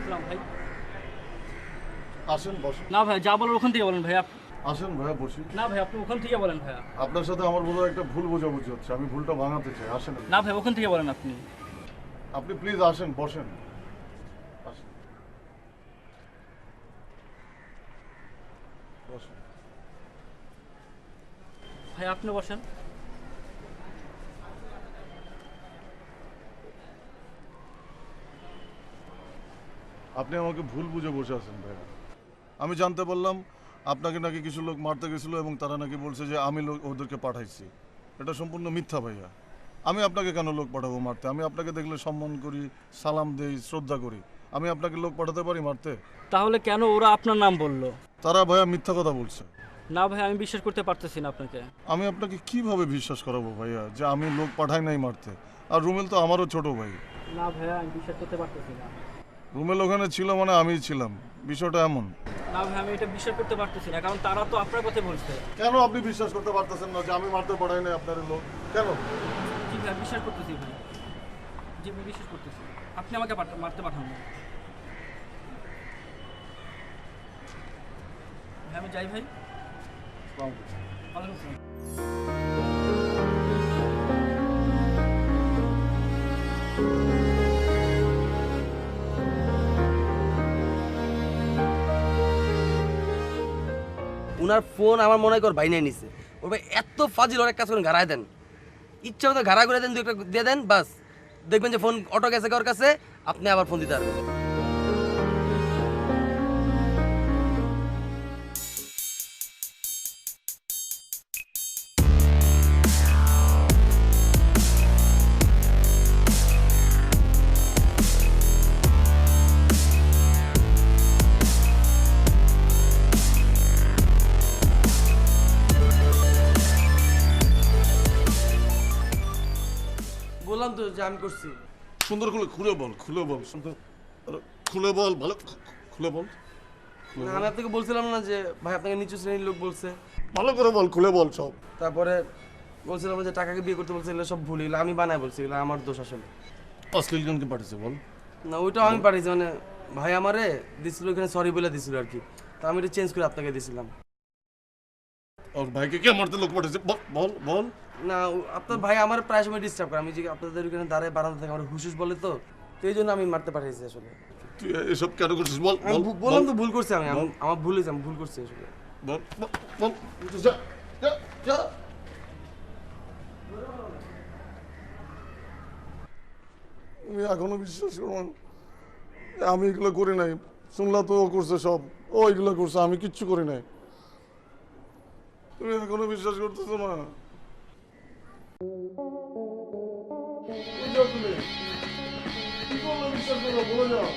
আসসালাম ভাই। আসেন বসেন। না ভাই যা বলার ওখান থেকে বলেন ভাই আসেন ভাইয়া বসি। না ভাই আপনি ওখান থেকে বলেন ভাইয়া। আপনার সাথে আমার বোধহয় একটা ভুল বোঝাবুঝি হচ্ছে আমি ভুলটা ভাঙাতে চাই আসেন না ভাই ওখান থেকে বলেন আপনি। আপনি প্লিজ আসেন বসেন। আসেন। বসেন। ভাই আপনি বসেন। আপনি আমাকে ভুল বুঝে বসে আছেন ভাইয়া আমি জানতে পারলাম আপনাকে নাকি কিছু লোক মারতে গেছিল এবং তারা নাকি বলছে যে আমি লোক ওদেরকে পাঠাইছি। এটা সম্পূর্ণ মিথ্যা ভাইয়া। আমি আপনাকে কেন লোক পাঠাবো মারতে? আমি আপনাকে দেখলে সম্মান করি সালাম দেই শ্রদ্ধা করি। আমি আপনাকে লোক পাঠাতে পারি মারতে? তাহলে কেন ওরা আপনার নাম বলল? তারা ভাইয়া মিথ্যা কথা বলছে। না ভাই আমি বিশ্বাস করতে পারতেছি না আপনাকে। আমি আপনাকে কীভাবে বিশ্বাস করাবো ভাইয়া যে আমি লোক পাঠাই নাই মারতে? আর রুমেল তো আমারও ছোট ভাই। না ভাইয়া আমি বিশ্বাস করতে পারতেছি না। রুমেল ওখানে ছিল মানে আমি ছিলাম। বিষয়টা এমন। না ভাই আমি এটা বিশ্বাস করতে পারতেছি না কারণ তারা তো আপনার কথা বলছে। কেন আপনি বিশ্বাস করতে পারতেছেন না যে আমি মারতে পাঠাই নাই আপনার লোক? কেন? জি ভাই বিশ্বাস করতেছি ভাই। জি ভাই বিশ্বাস করতেছি। আপনি আমাকে পাঠা- মারতে পাঠান না। ভাই আমি যাই ভাই। ওয়ালাইকুম আসসালাম। উনার ফোন আমার মনে কর ভাই নিয়ে নিছে। ওর ভাই এত ফাজিল অনেক কাজ করেন ঘাড়ায় দেন। ইচ্ছা মতো ঘাড়া করে দেন দু একটা দিয়ে দেন, বাস। দেখবেন যে ফোন অটো গেছে কার কাছে, আপনি আবার ফোন দিতে পারবেন। বললাম তো যে আমি করছি। সুন্দর করে খুলে বল খুলে বল সুন্দর। খুলে বল ভালো খুলে বল না, আমি আপনাকে বলছিলাম না যে ভাই আপনাকে নিচু শ্রেণির লোক বলছে। ভালো করে বল খুলে বল সব। তারপরে বলছিলাম যে টাকাকে বিয়ে করতে বলছে এগুলো সব ভুল এগুলো আমি বানাই বলছি এগুলো আমার দোষ আসলে। অশ্লীল জনকে পাঠিয়েছে বল। না ওইটাও আমি পাঠিয়েছি মানে ভাই আমারে দিছিল ওখানে সরি বলে দিছিল আর কি। তো আমি এটা চেঞ্জ করে আপনাকে দিছিলাম। ওর ভাইকে কে মারতে লোক পাঠিয়েছে? বল বল বল। না আপনার ভাই আমার প্রায় সময় ডিস্টার্ব করে। আমি যে আপনাদের ওখানে দাঁড়ায় বারান্দা থেকে আমার হুসুস বলে তো তো এই জন্য আমি মারতে পাঠিয়েছি আসলে। তুই এসব কেন করছিস? বল আমি বল বললাম তো বল, ভুল করছি আমি আমি- আমার ভুল হয়েছে আমি ভুল করছি আসলে। বল বল, বল। যা যা যা। তুমি এখনও বিশ্বাস করো না? আমি এগুলো করি নাই। শুনলা তো ও করছে সব। ও এগুলো করছে আমি কিচ্ছু করি নাই। তুমি এখনও বিশ্বাস করতেছো না। কই যাও তুমি? কি করলে বিশ্বাস করো বলে যাও